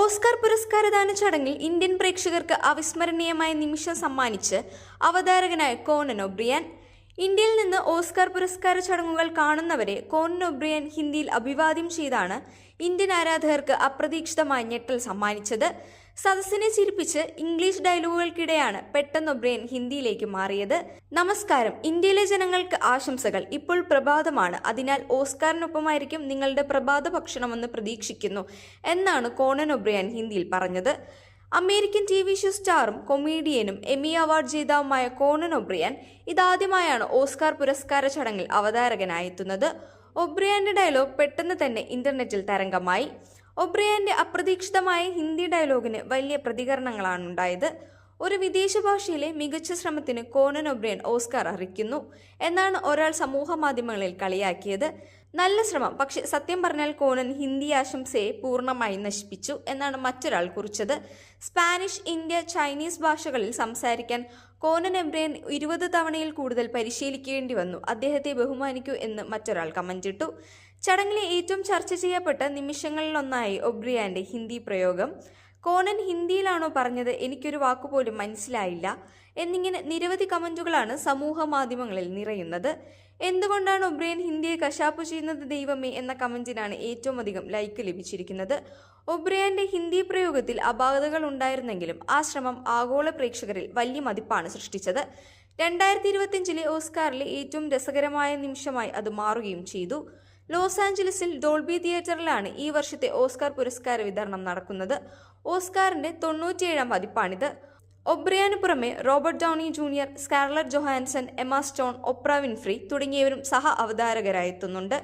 Oscar പുരസ്കാരദാന ചടങ്ങിൽ Indian പ്രേക്ഷകർക്ക് അവിസ്മരണീയമായ നിമിഷം സമ്മാനിച്ച് അവതാരകനായ കോണൻ ഒബ്രിയാൻ ഇന്ത്യയിൽ നിന്ന് ഓസ്കാർ പുരസ്കാര ചടങ്ങുകൾ കാണുന്നവരെ കോണൻ ഒബ്രിയൻ ഹിന്ദിയിൽ അഭിവാദ്യം ചെയ്താണ് ഇന്ത്യൻ ആരാധകർക്ക് അപ്രതീക്ഷിതമായ ഞെട്ടൽ സമ്മാനിച്ചത്. സദസ്സിനെ ചിരിപ്പിച്ച് ഇംഗ്ലീഷ് ഡയലോഗുകൾക്കിടെയാണ് പെട്ടെന്ന് ഒബ്രിയൻ ഹിന്ദിയിലേക്ക് മാറിയത്. നമസ്കാരം. ഇന്ത്യയിലെ ജനങ്ങൾക്ക് ആശംസകൾ. ഇപ്പോൾ പ്രഭാതമാണ്. അതിനാൽ ഓസ്കാറിനൊപ്പമായിരിക്കും നിങ്ങളുടെ പ്രഭാത ഭക്ഷണമെന്ന് പ്രതീക്ഷിക്കുന്നു എന്നാണ് കോണൻ ഒബ്രിയാൻ ഹിന്ദിയിൽ പറഞ്ഞത്. അമേരിക്കൻ ടി വി ഷോ സ്റ്റാറും കൊമീഡിയനും എമി അവാർഡ് ജേതാവുമായ കോണൻ ഒബ്രിയാൻ ഇതാദ്യമായാണ് ഓസ്കാർ പുരസ്കാര ചടങ്ങിൽ അവതാരകനായെത്തുന്നത്. ഒബ്രിയാന്റെ ഡയലോഗ് പെട്ടെന്ന് തന്നെ ഇന്റർനെറ്റിൽ തരംഗമായി. ഒബ്രിയാന്റെ അപ്രതീക്ഷിതമായ ഹിന്ദി ഡയലോഗിന് വലിയ പ്രതികരണങ്ങളാണ് ഉണ്ടായത്. ഒരു വിദേശ ഭാഷയിലെ മികച്ച ശ്രമത്തിന് കോനൻ ഒബ്രിയൻ ഓസ്കാർ അർഹിക്കുന്നു എന്നാണ് ഒരാൾ സമൂഹ മാധ്യമങ്ങളിൽ കളിയാക്കിയത്. നല്ല ശ്രമം. പക്ഷെ സത്യം പറഞ്ഞാൽ കോനൻ ഹിന്ദി ആശംസയെ പൂർണമായി നശിപ്പിച്ചു എന്നാണ് മറ്റൊരാൾ കുറിച്ചത്. സ്പാനിഷ് ഇന്ത്യ ചൈനീസ് ഭാഷകളിൽ സംസാരിക്കാൻ കോനൻ എംബ്രേൻ ഇരുപത് തവണയിൽ കൂടുതൽ പരിശീലിക്കേണ്ടി വന്നു. അദ്ദേഹത്തെ ബഹുമാനിക്കൂ എന്ന് മറ്റൊരാൾ കമന്റിട്ടു ചടങ്ങിലെ ഏറ്റവും ചർച്ച ചെയ്യപ്പെട്ട നിമിഷങ്ങളിലൊന്നായി ഒബ്രിയാന്റെ ഹിന്ദി പ്രയോഗം. കോനൻ ഹിന്ദിയിലാണോ പറഞ്ഞത്? എനിക്കൊരു വാക്കുപോലും മനസ്സിലായില്ല. എന്നിങ്ങനെ നിരവധി കമന്റുകളാണ് സമൂഹ മാധ്യമങ്ങളിൽ നിറയുന്നത്. എന്തുകൊണ്ടാണ് ഒബ്രിയൻ ഹിന്ദിയെ കശാപ്പ് ചെയ്യുന്നത് ദൈവമേ എന്ന കമന്റിനാണ് ഏറ്റവും അധികം ലൈക്ക് ലഭിച്ചിരിക്കുന്നത്. ഒബ്രിയാന്റെ ഹിന്ദി പ്രയോഗത്തിൽ അപാകതകൾ ഉണ്ടായിരുന്നെങ്കിലും ആ ശ്രമം ആഗോള പ്രേക്ഷകരിൽ വലിയ മതിപ്പാണ് സൃഷ്ടിച്ചത്. രണ്ടായിരത്തി ഇരുപത്തിയഞ്ചിലെ ഓസ്കാറിലെ ഏറ്റവും രസകരമായ നിമിഷമായി അത് മാറുകയും ചെയ്തു. ലോസ് ആഞ്ചലസിൽ ഡോൾബി തിയേറ്ററിലാണ് ഈ വർഷത്തെ ഓസ്കാർ പുരസ്കാര വിതരണം നടക്കുന്നത്. ഓസ്കാറിന്റെ തൊണ്ണൂറ്റിയേഴാം പതിപ്പാണിത്. ഒബ്രിയാന് പുറമെ Robert Downey Junior Scarlett Johansson Emma Stone Oprah Winfrey തുടങ്ങിയവരും സഹ അവതാരകരായെത്തുന്നുണ്ട്.